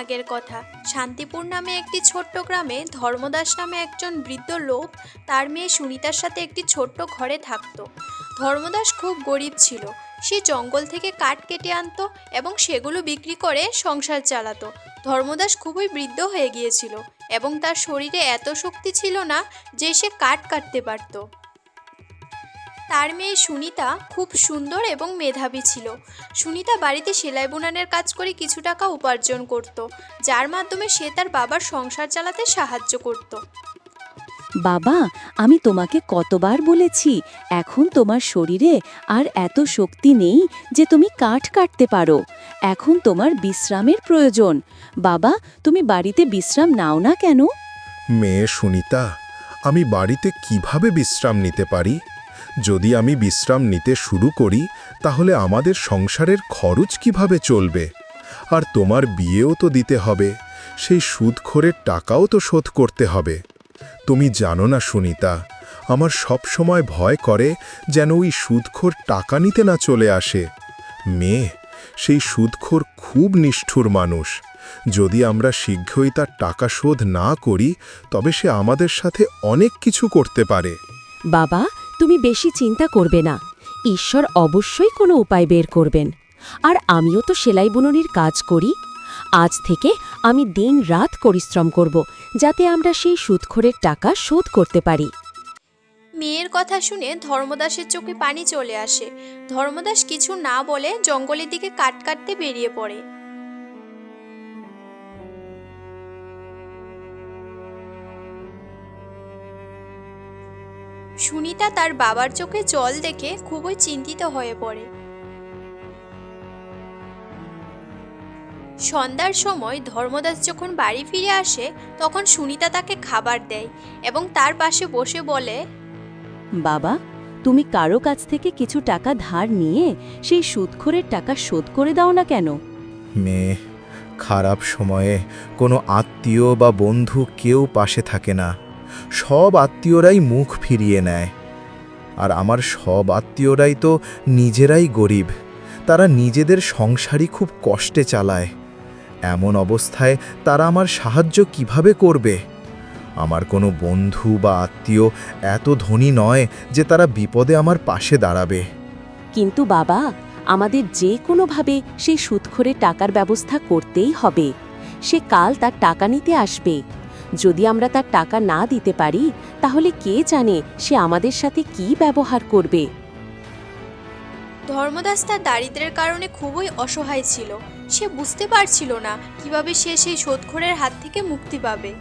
আগের কথা। শান্তিপুর নামে একটি ছোট্ট গ্রামে ধর্মদাস নামে একজন বৃদ্ধ লোক তার মেয়ে সুনিতার সাথে একটি ছোট্ট ঘরে থাকতো। ধর্মদাস খুব গরিব ছিল। সে জঙ্গল থেকে কাঠ কেটে আনতো এবং সেগুলো বিক্রি করে সংসার চালাতো। ধর্মদাস খুবই বৃদ্ধ হয়ে গিয়েছিল এবং তার শরীরে এত শক্তি ছিল না যে সে কাঠ কাটতে পারতো। তার মেয়ে সুনিতা খুব সুন্দর এবং মেধাবী ছিল। সুনিতা বাড়িতে সেলাই বুনানের কাজ করে কিছু টাকা উপার্জন করত যার মাধ্যমে সে তার বাবার সংসার চালাতে সাহায্য করত। বাবা আমি তোমাকে কতবার বলেছি এখন তোমার শরীরে আর এত শক্তি নেই যে তুমি কাঠ কাটতে পারো। এখন তোমার বিশ্রামের প্রয়োজন। বাবা তুমি বাড়িতে বিশ্রাম নাও না কেন? মেয়ে সুনিতা আমি বাড়িতে কীভাবে বিশ্রাম নিতে পারি? যদি আমি বিশ্রাম নিতে শুরু করি, তাহলে আমাদের সংসারের খরচ কীভাবে চলবে? আর তোমার বিয়েও তো দিতে হবে, সেই সুদখোরের টাকাও তো শোধ করতে হবে। তুমি জানো না, সুনিতা, আমার সব সময় ভয় করে যেন ওই সুদখোর টাকা নিতে না চলে আসে। মেয়ে, সেই সুদখোর খুব নিষ্ঠুর মানুষ। যদি আমরা শীঘ্রই তার টাকা শোধ না করি, তবে সে আমাদের সাথে অনেক কিছু করতে পারে। বাবা তুমি বেশি চিন্তা করবে না। ঈশ্বর অবশ্যই কোনো উপায় বের করবেন। আর আমিও তো সেলাই বুননির কাজ করি। আজ থেকে আমি দিন রাত পরিশ্রম করব, যাতে আমরা সেই সুদখোরের টাকা শোধ করতে পারি। মেয়ের কথা শুনে ধর্মদাসের চোখে পানি চলে আসে। ধর্মদাস কিছু না বলে জঙ্গলের দিকে কাট কাটতে বেরিয়ে পড়ে। সুনিতা তার বাবার চোখে জল দেখে খুবই চিন্তিত হয়ে পড়ে। সন্ধ্যার সময় ধর্মদাস যখন বাড়ি ফিরে আসে তখন সুনিতা তাকে খাবার দেয় এবং তার পাশে বসে বলে বাবা তুমি কারও কাছ থেকে কিছু টাকা ধার নিয়ে সেই সুদখোরের টাকা শোধ করে দাও না কেন? মেয়ে খারাপ সময়ে কোনো আত্মীয় বা বন্ধু কেউ পাশে থাকে না। সব আত্মীয়রাই মুখ ফিরিয়ে নেয়। আর আমার সব আত্মীয়রাই তো নিজেরাই গরিব। তারা নিজেদের সংসারই খুব কষ্টে চালায়। এমন অবস্থায় তারা আমার সাহায্য কীভাবে করবে? আমার কোনো বন্ধু বা আত্মীয় এত ধনী নয় যে তারা বিপদে আমার পাশে দাঁড়াবে। কিন্তু বাবা, আমাদের যে কোনোভাবে সেই সুদখোরের টাকার ব্যবস্থা করতেই হবে। সে কাল তার টাকা নিতে আসবে। যদি আমরা তার টাকা না দিতে পারি, তাহলে কে জানে সে আমাদের সাথে কি ব্যবহার করবে? ধর্মদাস তার দারিদ্রের কারণে খুবই অসহায় ছিল। সে বুঝতে পারছিল না কীভাবে সে সেই শোধখোরের হাত থেকে মুক্তি পাবে।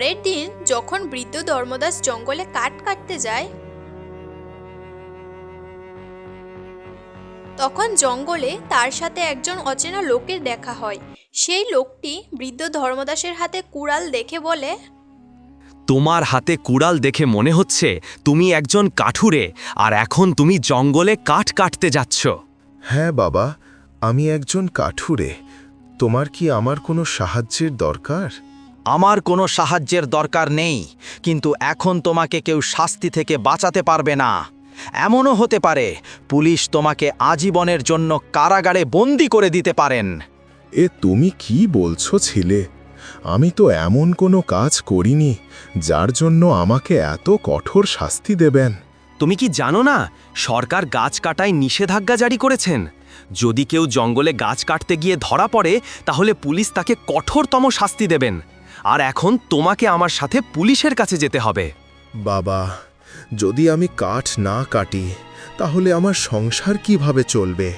পরের দিন যখন বৃদ্ধ ধর্মদাস জঙ্গলে কাঠ কাটতে যায় তখন জঙ্গলে তার সাথে একজন অচেনা লোকের দেখা হয়। সেই লোকটি বৃদ্ধ ধর্মদাসের হাতে কুড়াল দেখে বলে তোমার হাতে কুড়াল দেখে মনে হচ্ছে তুমি একজন কাঠুরে আর এখন তুমি জঙ্গলে কাঠ কাটতে যাচ্ছ। হ্যাঁ বাবা আমি একজন কাঠুরে। তোমার কি আমার কোনো সাহায্যের দরকার? আমার কোনো সাহায্যের দরকার নেই কিন্তু এখন তোমাকে কেউ শাস্তি থেকে বাঁচাতে পারবে না। এমনও হতে পারে পুলিশ তোমাকে আজীবনের জন্য কারাগারে বন্দি করে দিতে পারেন। এ তুমি কি বলছো ছেলে? আমি তো এমন কোনো কাজ করিনি যার জন্য আমাকে এত কঠোর শাস্তি দেবেন। তুমি কি জানো না সরকার গাছ কাটায় নিষেধাজ্ঞা জারি করেছেন? যদি কেউ জঙ্গলে গাছ কাটতে গিয়ে ধরা পড়ে তাহলে পুলিশ তাকে কঠোরতম শাস্তি দেবেন। আর এখন তোমাকে আমার সাথে পুলিশের কাছে যেতে হবে। বাবা যদি আমি কাঠ না কাটি তাহলে আমার সংসার কীভাবে চলবে?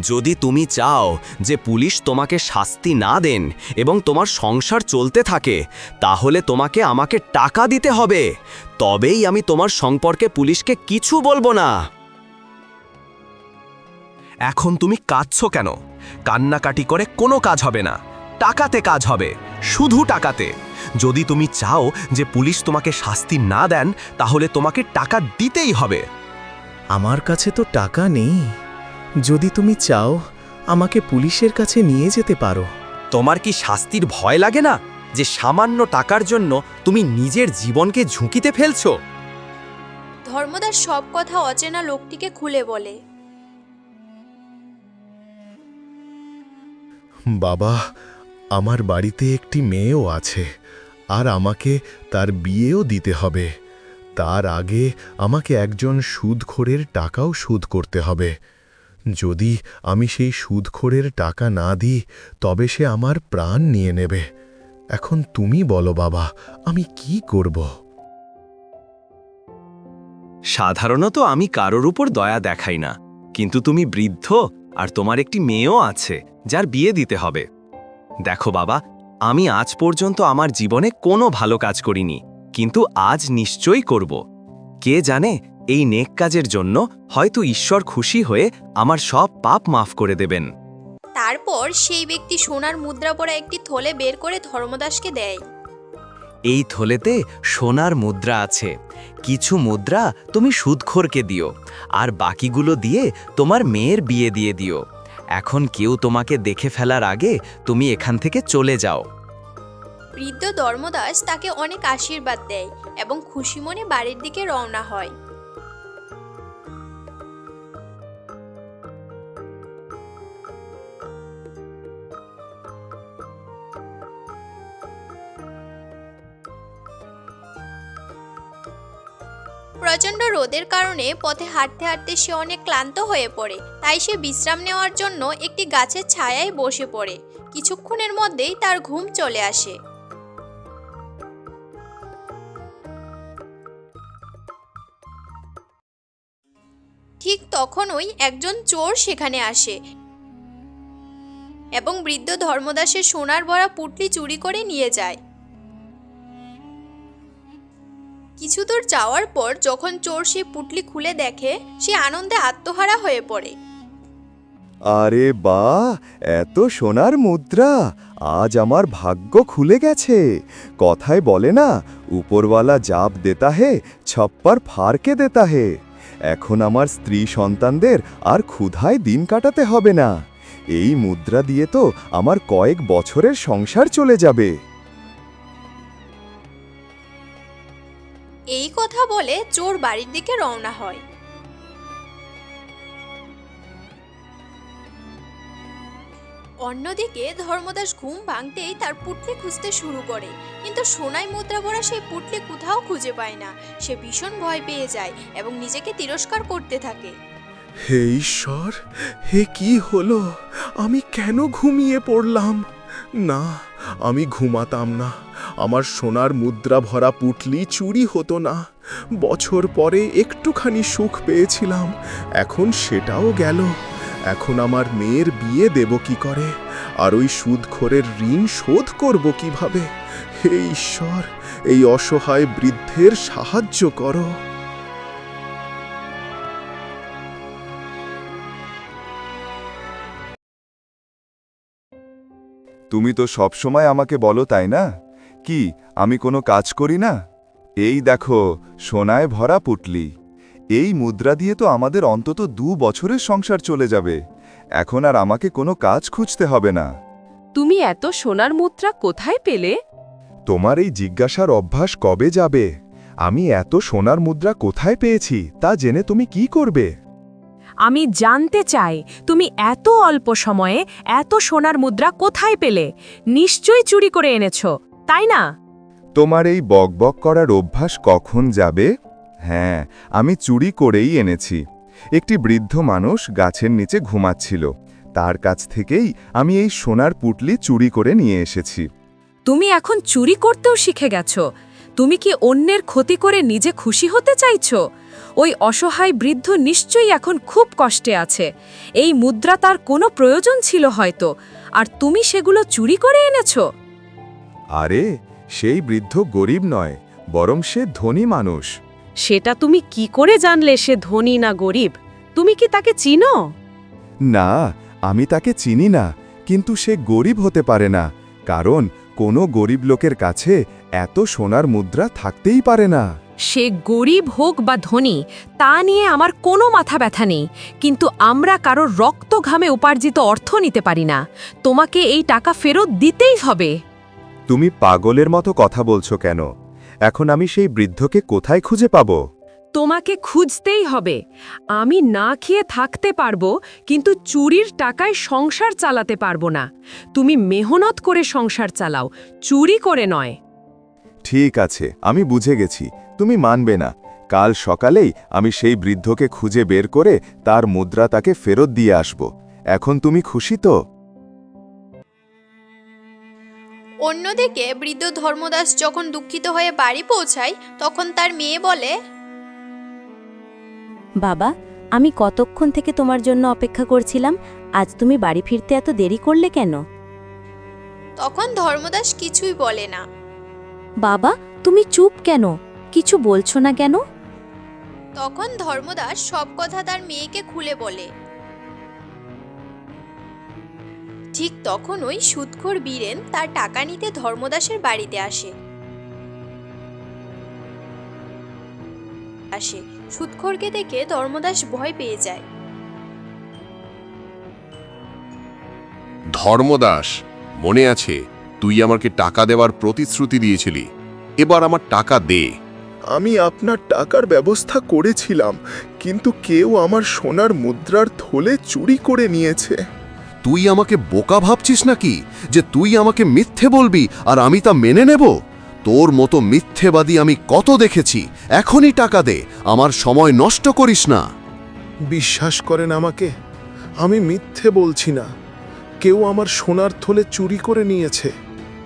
যদি তুমি চাও যে পুলিশ তোমাকে শাস্তি না দেন এবং তোমার সংসার চলতে থাকে তাহলে তোমাকে আমাকে টাকা দিতে হবে। তবেই আমি তোমার সম্পর্কে পুলিশকে কিছু বলব না। এখন তুমি কাঁদছ কেন? কান্নাকাটি করে কোনো কাজ হবে না। টাকাতে কাজ হবে। শুধু টাকাতে। যদি তুমি চাও যে পুলিশ তোমাকে শাস্তি না দেন তাহলে তোমাকে টাকা দিতেই হবে। আমার কাছে তো টাকা নেই। যদি তুমি চাও আমাকে পুলিশের কাছে নিয়ে যেতে পারো। তোমার কি শাস্তির ভয় লাগে না যে সামান্য টাকার জন্য তুমি নিজের জীবনকে ঝুঁকিতে ফেলছো? ধর্মদাস সব কথা অচেনা লোকটিকে খুলে বলে। বাবা আমার বাড়িতে একটি মেয়েও আছে, আর আমাকে তার বিয়েও দিতে হবে। তার আগে আমাকে একজন সুদখোরের টাকাও সুদ করতে হবে। যদি আমি সেই সুদখোরের টাকা না দিই, তবে সে আমার প্রাণ নিয়ে নেবে। এখন তুমি বলো বাবা, আমি কি করব? সাধারণত আমি কারোর উপর দয়া দেখাই না, কিন্তু তুমি বৃদ্ধ আর তোমার একটি মেয়েও আছে, যার বিয়ে দিতে হবে। দেখো বাবা আমি আজ পর্যন্ত আমার জীবনে কোনো ভালো কাজ করিনি কিন্তু আজ নিশ্চয়ই করব। কে জানে এই নেক কাজের জন্য হয়তো ঈশ্বর খুশি হয়ে আমার সব পাপ মাফ করে দেবেন। তারপর সেই ব্যক্তি সোনার মুদ্রা পরা একটি থলে বের করে ধর্মদাসকে দেয়। এই থলেতে সোনার মুদ্রা আছে। কিছু মুদ্রা তুমি সুদখোরকে দিও আর বাকিগুলো দিয়ে তোমার মেয়ের বিয়ে দিয়ে দিও। এখন কেউ তোমাকে দেখে ফেলার আগে তুমি এখান থেকে চলে যাও। বৃদ্ধ ধর্মদাস তাকে অনেক আশীর্বাদ দেয় এবং খুশি মনে বাড়ির দিকে রওনা হয়। প্রচণ্ড রোদের কারণে পথে হাঁটতে হাঁটতে সে অনেক ক্লান্ত হয়ে পড়ে। তাই সে বিশ্রাম নেওয়ার জন্য একটি গাছের ছায়ায় বসে পড়ে। কিছুক্ষণের মধ্যেই তার ঘুম চলে আসে। ঠিক তখনই একজন চোর সেখানে আসে এবং বৃদ্ধ ধর্মদাসের সোনার ভরা পুটলি চুরি করে নিয়ে যায়। কিছু দূর যাওয়ার পর যখন চোর সে পুটলি খুলে দেখে, সে আনন্দে আত্মহারা হয়ে পড়ে। আরে বা এত সোনার মুদ্রা! আজ আমার ভাগ্য খুলে গেছে। কথায় বলে না, উপরওয়ালা জাপ দেতা হে, ছপ্পার ফারকে দেতা হে। এখন আমার স্ত্রী সন্তানদের আর ক্ষুধায় দিন কাটাতে হবে না। এই মুদ্রা দিয়ে তো আমার কয়েক বছরের সংসার চলে যাবে। এই কথা বলে চোর বাড়ির দিকে রওনা হয়। অন্যদিকে ধর্মদাস ঘুম ভাঙতেই তার পুটলি খুঁজতে শুরু করে। কিন্তু সোনাই মুদ্রা ভরা সেই পুটলি কোথাও খুঁজে পায় না। সে ভীষণ ভয় পেয়ে যায় এবং নিজেকে তিরস্কার করতে থাকে। হে ঈশ্বর, হে কি হলো? আমি কেন ঘুমিয়ে পড়লাম? না, আমি ঘুমাতাম না। আমার সোনার মুদ্রা ভরা পুটলি চুরি হতো না। বছর পরে একটুখানি সুখ পেয়েছিলাম, এখন সেটাও গেল। এখন আমার মেয়ের বিয়ে দেব কি করে? আর ওই সুদখোরের ঋণ শোধ করব কীভাবে? হে ঈশ্বর, এই অসহায় বৃদ্ধের সাহায্য করো। তুমি তো সবসময় আমাকে বলো, তাই না? কি আমি কোনো কাজ করি না? এই দেখো সোনায় ভরা পুটলি। এই মুদ্রা দিয়ে তো আমাদের অন্তত দু বছরের সংসার চলে যাবে। এখন আর আমাকে কোনো কাজ খুঁজতে হবে না। তুমি এত সোনার মুদ্রা কোথায় পেলে? তোমার এই জিজ্ঞাসার অভ্যাস কবে যাবে? আমি এত সোনার মুদ্রা কোথায় পেয়েছি তা জেনে তুমি কি করবে? আমি জানতে চাই তুমি এত অল্প সময়ে এত সোনার মুদ্রা কোথায় পেলে? নিশ্চয়ই চুরি করে এনেছো। তাই না? তোমার এই বকবক করার অভ্যাস কখন যাবে? হ্যাঁ আমি চুরি করেই এনেছি। একটি বৃদ্ধ মানুষ গাছের নিচে ঘুমাচ্ছিল। তার কাছ থেকেই আমি এই সোনার পুটলি চুরি করে নিয়ে এসেছি। তুমি এখন চুরি করতেও শিখে গেছো। তুমি কি অন্যের ক্ষতি করে নিজে খুশি হতে চাইছো? ওই অসহায় বৃদ্ধ নিশ্চয়ই এখন খুব কষ্টে আছে। এই মুদ্রা তার কোনো প্রয়োজন ছিল হয়তো। আর তুমি সেগুলো চুরি করে এনেছো? আরে সেই বৃদ্ধ গরিব নয় বরং সে ধনী মানুষ। সেটা তুমি কি করে জানলে সে ধনী না গরিব? তুমি কি তাকে চিনো? না আমি তাকে চিনি না কিন্তু সে গরিব হতে পারে না কারণ কোনো গরিব লোকের কাছে এত সোনার মুদ্রা থাকতেই পারে না। সে গরিব হোক বা ধনী তা নিয়ে আমার কোনো মাথা ব্যথা নেই কিন্তু আমরা কারোর রক্ত ঘামে উপার্জিত অর্থ নিতে পারি না। তোমাকে এই টাকা ফেরত দিতেই হবে। তুমি পাগলের মতো কথা বলছো কেন? এখন আমি সেই বৃদ্ধকে কোথায় খুঁজে পাব? তোমাকে খুঁজতেই হবে। আমি না খেয়ে থাকতে পারব কিন্তু চুরির টাকায় সংসার চালাতে পারব না। তুমি মেহনত করে সংসার চালাও চুরি করে নয়। ঠিক আছে আমি বুঝে গেছি। তুমি মানবে না। কাল সকালেই আমি সেই বৃদ্ধকে খুঁজে বের করে তার মুদ্রা তাকে ফেরত দিয়ে আসব। এখন তুমি খুশি তো? অন্যদিকে বৃদ্ধ ধর্মদাস যখন দুঃখিত হয়ে বাড়ি পৌঁছায় তখন তার মেয়ে বলে বাবা আমি কতক্ষণ থেকে তোমার জন্য অপেক্ষা করছিলাম আজ তুমি বাড়ি ফিরতে এত দেরি করলে কেন? তখন ধর্মদাস কিছুই বলে না। বাবা তুমি চুপ কেন? কিছু বলছো না কেন? তখন ধর্মদাস সব কথা তার মেয়েকে খুলে বলে। ঠিক তখনই সুদখোর বীরেন তার টাকা নিতে ধর্মদাসের বাড়িতে আসে। আসে। সুদখোরকে দেখে ধর্মদাস ভয় পেয়ে যায়। ধর্মদাস মনে আছে তুই আমাকে টাকা দেওয়ার প্রতিশ্রুতি দিয়েছিলি এবার আমার টাকা দে। আমি আপনার টাকার ব্যবস্থা করেছিলাম কিন্তু কেউ আমার সোনার মুদ্রার থলে চুরি করে নিয়েছে। তুই আমাকে বোকা ভাবছিস নাকি যে তুই আমাকে মিথ্যে বলবি আর আমি তা মেনে নেব? তোর মতো মিথ্যেবাদী আমি কত দেখেছি। এখনই টাকা দে আমার সময় নষ্ট করিস না। বিশ্বাস করেন আমাকে আমি মিথ্যে বলছি না। কেউ আমার সোনার থলে চুরি করে নিয়েছে।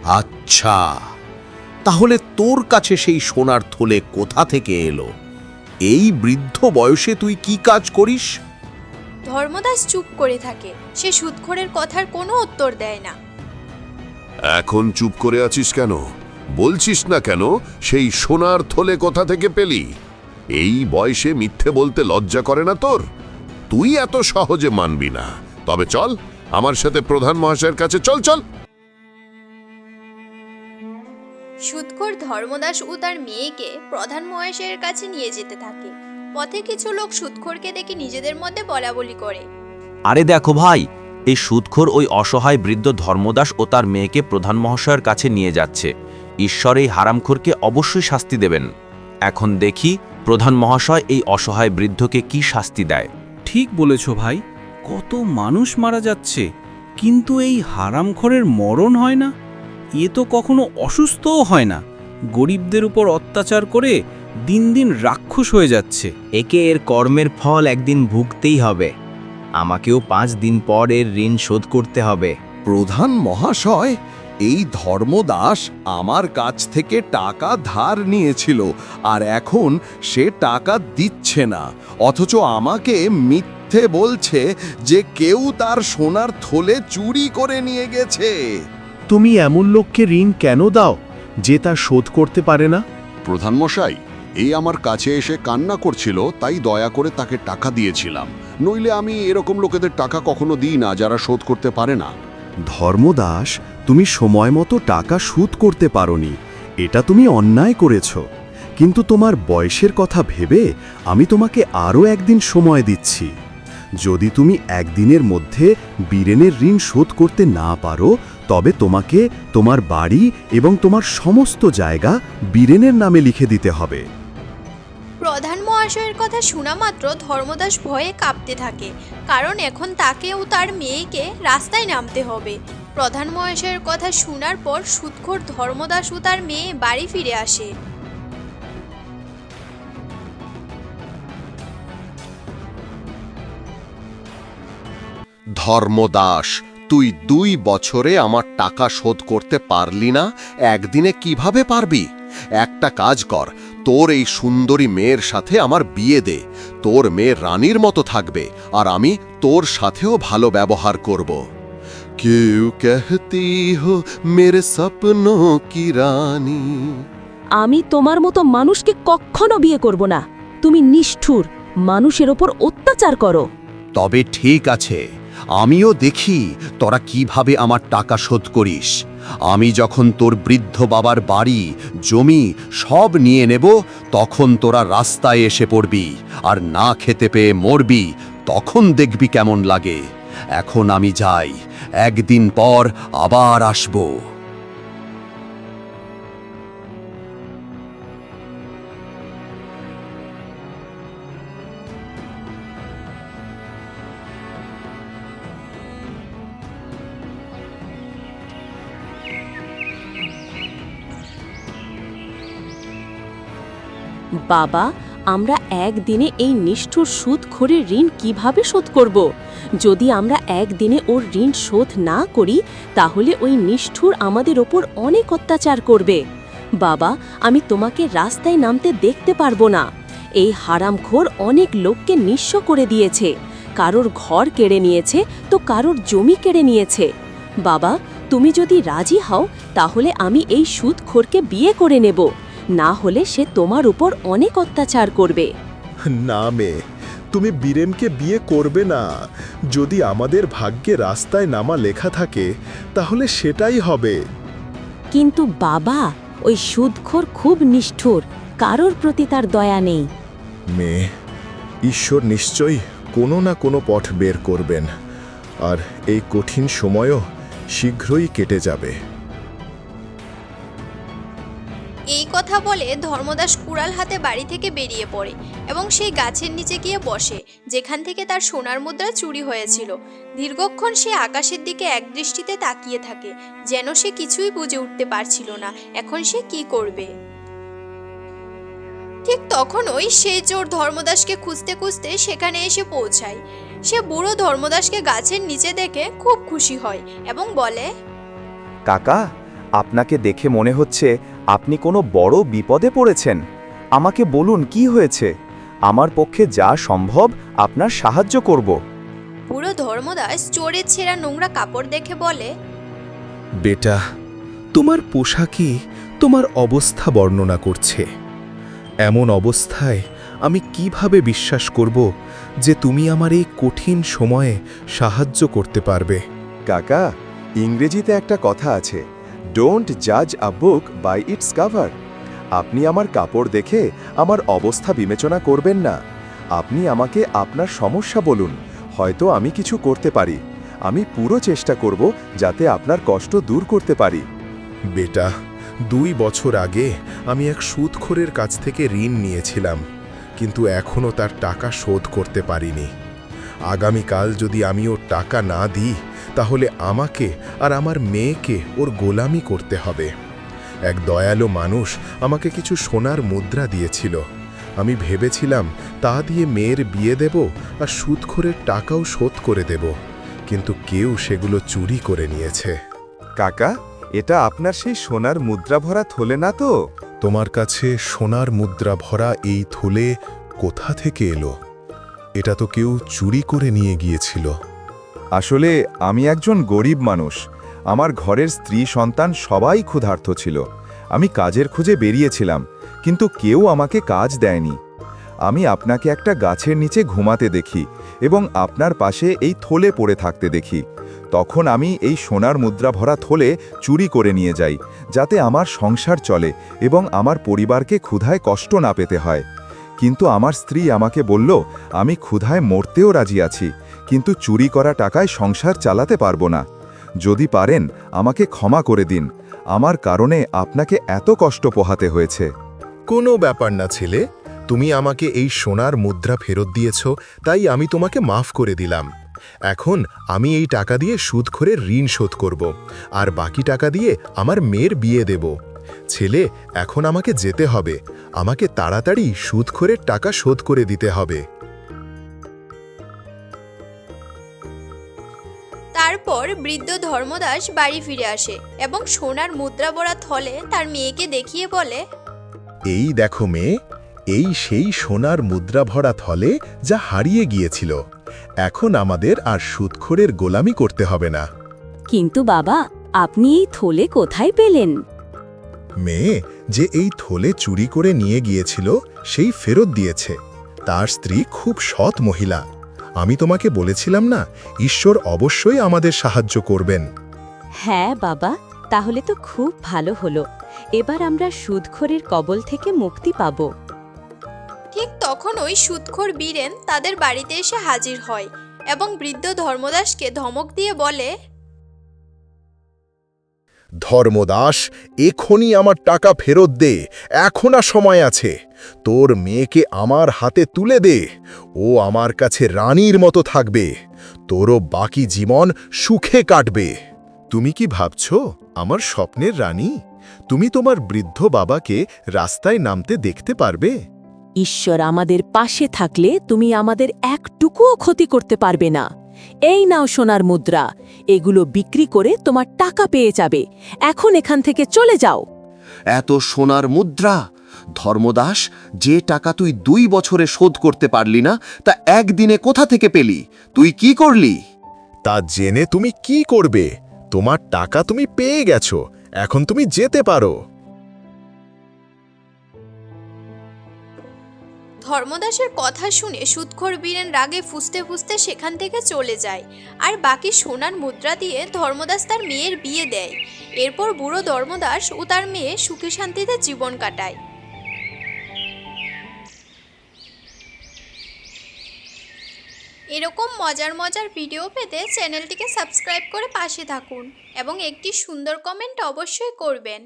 আচ্ছা তাহলে তোর কাছে সেই সোনার থলে কোথা থেকে এলো? এই বৃদ্ধ বয়সে তুই কি কাজ করিস? ধর্মদাস চুপ করে থাকে। সে সুদখোরের কথার কোনো উত্তর দেয় না। এখন চুপ করে আছিস কেন? বলছিস না কেন সেই সোনার থলে কোথা থেকে পেলি? এই বয়সে মিথ্যে বলতে লজ্জা করে না তোর? তুই এত সহজে মানবি না। তবে চল আমার সাথে প্রধান মহাশয়ের কাছে চল চল। সুদখোর ধর্মদাস ও তার মেয়েকে প্রধান মহেশের কাছে নিয়ে যেতে থাকে। পথে কিছু লোক সুদখোরকে দেখে নিজেদের মধ্যে বলা বলি করে। আরে দেখো ভাই এই সুদখোর ওই অসহায় বৃদ্ধ ধর্মদাস ও তার মেয়েকে প্রধান মহাশয়ের কাছে নিয়ে যাচ্ছে। ঈশ্বর এই হারামখোরকে অবশ্যই শাস্তি দেবেন। এখন দেখি প্রধান মহাশয় এই অসহায় বৃদ্ধকে কি শাস্তি দেয়। ঠিক বলেছ ভাই কত মানুষ মারা যাচ্ছে কিন্তু এই হারামখোরের মরণ হয় না। এ তো কখনো অসুস্থও হয় না। গরিবদের উপর অত্যাচার করে দিন দিন রাক্ষস হয়ে যাচ্ছে। একে এর কর্মের ফল একদিন ভুগতেই হবে। আমাকেও পাঁচ দিন পর এর ঋণ শোধ করতে হবে। প্রধান মহাশয় এই ধর্মদাস আমার কাছ থেকে টাকা ধার নিয়েছিল আর এখন সে টাকা দিচ্ছে না। অথচ আমাকে মিথ্যে বলছে যে কেউ তার সোনার থলে চুরি করে নিয়ে গেছে। তুমি এমন লোককে ঋণ কেন দাও যে তা শোধ করতে পারে না? প্রধান মশাই এই আমার কাছে এসে কান্না করছিল, তাই দয়া করে তাকে টাকা দিয়েছিলাম। নইলে আমি এরকম লোকেদের টাকা কখনো দিই না যারা শোধ করতে পারে না। ধর্মদাস, তুমি সময় মতো টাকা সুদ করতে পারোনি। এটা তুমি অন্যায় করেছ। কিন্তু তোমার বয়সের কথা ভেবে আমি তোমাকে আরও একদিন সময় দিচ্ছি। যদি তুমি একদিনের মধ্যে বীরেনের ঋণ শোধ করতে না পারো, তবে তোমাকে তোমার বাড়ি এবং তোমার সমস্ত জায়গা বীরেনের নামে লিখে দিতে হবে। মহাশয়ের কথা শোনা মাত্র ধর্মদাস ভয়ে কাঁপতে থাকে। কারণ এখন তাকে ও তার মেয়েকে রাস্তায় নামতে হবে। প্রধান মহাশয়ের কথা শোনার পর সুদখোর ধর্মদাস ও তার মেয়ে বাড়ি ফিরে আসে। ধর্মদাস, তুই দুই বছরে আমার টাকা শোধ করতে পারলি না? একদিনে কীভাবে পারবি? একটা কাজ কর তোর এই সুন্দরী মেয়ের সাথে আমার বিয়ে দে। তোর মেয়ে রানীর মতো থাকবে আর আমি তোর সাথেও ভালো ব্যবহার করব। কেউ কেহতি হো মেরে স্বপ্ন কি রানী? আমি তোমার মতো মানুষকে কখনো বিয়ে করব না। তুমি নিষ্ঠুর মানুষের ওপর অত্যাচার করো। তবে ঠিক আছে আমিও দেখি তোরা কীভাবে আমার টাকা শোধ করিস। আমি যখন তোর বৃদ্ধ বাবার বাড়ি, জমি সব নিয়ে নেব, তখন তোরা রাস্তায় এসে পড়বি আর না খেতে পেয়ে মরবি, তখন দেখবি কেমন লাগে। এখন আমি যাই, একদিন পর আবার আসব। বাবা, আমরা একদিনে এই নিষ্ঠুর সুদখোরের ঋণ কীভাবে শোধ করব? যদি আমরা একদিনে ওর ঋণ শোধ না করি, তাহলে ওই নিষ্ঠুর আমাদের ওপর অনেক অত্যাচার করবে। বাবা, আমি তোমাকে রাস্তায় নামতে দেখতে পারব না। এই হারামখোর অনেক লোককে নিঃস্ব করে দিয়েছে। কারোর ঘর কেড়ে নিয়েছে, তো কারোর জমি কেড়ে নিয়েছে। বাবা, তুমি যদি রাজি হও, তাহলে আমি এই সুদখোরকে বিয়ে করে নেব। না হলে সে তোমার উপর অনেক অত্যাচার করবে। না মেয়ে তুমি বীরেমকে বিয়ে করবে না। যদি আমাদের ভাগ্যে রাস্তায় নামা লেখা থাকে তাহলে সেটাই হবে। কিন্তু বাবা ওই সুদখোর খুব নিষ্ঠুর কারোর প্রতি তার দয়া নেই। মেয়ে ঈশ্বর নিশ্চয়ই কোনো না কোনো পথ বের করবেন। আর এই কঠিন সময়ও শীঘ্রই কেটে যাবে। এই কথা বলে ধর্মদাস কুড়াল হাতে বাড়ি থেকে বেরিয়ে পড়ে এবং সেই গাছের নিচে গিয়ে বসে, যেখান থেকে তার সোনার মুদ্রা চুরি হয়েছিল। দীর্ঘক্ষণ সে আকাশের দিকে একদৃষ্টিতে তাকিয়ে থাকে, যেন সে কিছুই বুঝে উঠতে পারছিল না, এখন সে কি করবে? ঠিক তখনই সে চোর ধর্মদাসকে খুঁজতে খুঁজতে সেখানে এসে পৌঁছায়। সে বুড়ো ধর্মদাসকে গাছের নিচে দেখে খুব খুশি হয় এবং বলে, কাকা, আপনাকে দেখে মনে হচ্ছে আপনি কোনো বড় বিপদে পড়েছেন। আমাকে বলুন কি হয়েছে? আমার পক্ষে যা সম্ভব আপনার সাহায্য করব। পুরো ধর্মদাস চোরের ছেঁড়া নোংরা কাপড় দেখে বলে বেটা তোমার পোশাকই তোমার অবস্থা বর্ণনা করছে। এমন অবস্থায় আমি কীভাবে বিশ্বাস করব যে তুমি আমার এই কঠিন সময়ে সাহায্য করতে পারবে? কাকা ইংরেজিতে একটা কথা আছে। ডোন্ট জাজ a book by its cover আপনি আমার কাপড় দেখে আমার অবস্থা বিবেচনা করবেন না। আপনি আমাকে আপনার সমস্যা বলুন, হয়তো আমি কিছু করতে পারি। আমি পুরো চেষ্টা করব যাতে আপনার কষ্ট দূর করতে পারি। বেটা, দুই বছর আগে আমি এক সুদখোরের কাছ থেকে ঋণ নিয়েছিলাম, কিন্তু এখনও তার টাকা শোধ করতে পারিনি। আগামীকাল যদি আমি ওর টাকা না দিই তাহলে আমাকে আর আমার মেয়েকে ওর গোলামি করতে হবে। এক দয়ালু মানুষ আমাকে কিছু সোনার মুদ্রা দিয়েছিল। আমি ভেবেছিলাম তা দিয়ে মেয়ের বিয়ে দেব আর সুদখোরের টাকাও শোধ করে দেব কিন্তু কেউ সেগুলো চুরি করে নিয়েছে। কাকা এটা আপনার সেই সোনার মুদ্রা ভরা থলে না তো? তোমার কাছে সোনার মুদ্রা ভরা এই থলে কোথা থেকে এলো? এটা তো কেউ চুরি করে নিয়ে গিয়েছিল। আসলে আমি একজন গরিব মানুষ। আমার ঘরের স্ত্রী সন্তান সবাই ক্ষুধার্ত ছিল। আমি কাজের খুঁজে বেরিয়েছিলাম, কিন্তু কেউ আমাকে কাজ দেয়নি। আমি আপনাকে একটা গাছের নিচে ঘুমাতে দেখি এবং আপনার পাশে এই থলে পড়ে থাকতে দেখি। তখন আমি এই সোনার মুদ্রা ভরা থলে চুরি করে নিয়ে যাই, যাতে আমার সংসার চলে এবং আমার পরিবারকে ক্ষুধায় কষ্ট না পেতে হয়। কিন্তু আমার স্ত্রী আমাকে বলল, আমি ক্ষুধায় মরতেও রাজি আছি, কিন্তু চুরি করা টাকায় সংসার চালাতে পারব না। যদি পারেন, আমাকে ক্ষমা করে দিন। আমার কারণে আপনাকে এত কষ্ট পোহাতে হয়েছে। কোনো ব্যাপার না ছেলে। তুমি আমাকে এই সোনার মুদ্রা ফেরত দিয়েছ, তাই আমি তোমাকে মাফ করে দিলাম। এখন আমি এই টাকা দিয়ে সুদ করে ঋণ শোধ করব, আর বাকি টাকা দিয়ে আমার মেয়ের বিয়ে দেব। ছেলে এখন আমাকে যেতে হবে। আমাকে তাড়াতাড়ি সুদখোরের টাকা শোধ করে দিতে হবে। তারপর বৃদ্ধ ধর্মদাস বাড়ি ফিরে আসে এবং সোনার মুদ্রা ভরা থলে তার মেয়েকে দেখিয়ে বলে এই দেখো মেয়ে এই সেই সোনার মুদ্রা ভরা থলে যা হারিয়ে গিয়েছিল। এখন আমাদের আর সুদখোরের গোলামি করতে হবে না। কিন্তু বাবা আপনি এই থলে কোথায় পেলেন? মেয়ে যে এই থলে চুরি করে নিয়ে গিয়েছিল সেই ফেরত দিয়েছে। তার স্ত্রী খুব সৎ মহিলা। আমি তোমাকে বলেছিলাম না ঈশ্বর অবশ্যই আমাদের সাহায্য করবেন। হ্যাঁ বাবা তাহলে তো খুব ভালো হলো। এবার আমরা সুদখোরের কবল থেকে মুক্তি পাব। ঠিক তখন ওই সুদখোর বীরেন তাদের বাড়িতে এসে হাজির হয় এবং বৃদ্ধ ধর্মদাসকে ধমক দিয়ে বলে ধর্মদাস, এখনই আমার টাকা ফেরত দে, এখন সময় আছে। তোর মেয়েকে আমার হাতে তুলে দে, ও আমার কাছে রানীর মতো থাকবে, তোরও বাকি জীবন সুখে কাটবে। তুমি কি ভাবছ, আমার স্বপ্নের রানী? তুমি তোমার বৃদ্ধ বাবাকে রাস্তায় নামতে দেখতে পারবে? ঈশ্বর আমাদের পাশে থাকলে তুমি আমাদের একটুকুও ক্ষতি করতে পারবে না। এই নাও সোনার মুদ্রা এগুলো বিক্রি করে তোমার টাকা পেয়ে যাবে। এখন এখান থেকে চলে যাও। এত সোনার মুদ্রা? ধর্মদাস যে টাকা তুই দুই বছরে শোধ করতে পারলি না তা একদিনে কোথা থেকে পেলি? তুই কি করলি? তা জেনে তুমি কি করবে? তোমার টাকা তুমি পেয়ে গেছো এখন তুমি যেতে পারো। ধর্মদাসের কথা শুনে সুদখোর বীরেন রাগে ফুসতে ফুসতে সেখান থেকে চলে যায় আর বাকি সোনার মুদ্রা দিয়ে ধর্মদাস তার মেয়ের বিয়ে দেয়। এরপর বুড়ো ধর্মদাস ও তার মেয়ে সুখে শান্তিতে জীবন কাটায়। এরকম মজার মজার ভিডিও পেতে চ্যানেলটিকে সাবস্ক্রাইব করে পাশে থাকুন এবং একটি সুন্দর কমেন্ট অবশ্যই করবেন।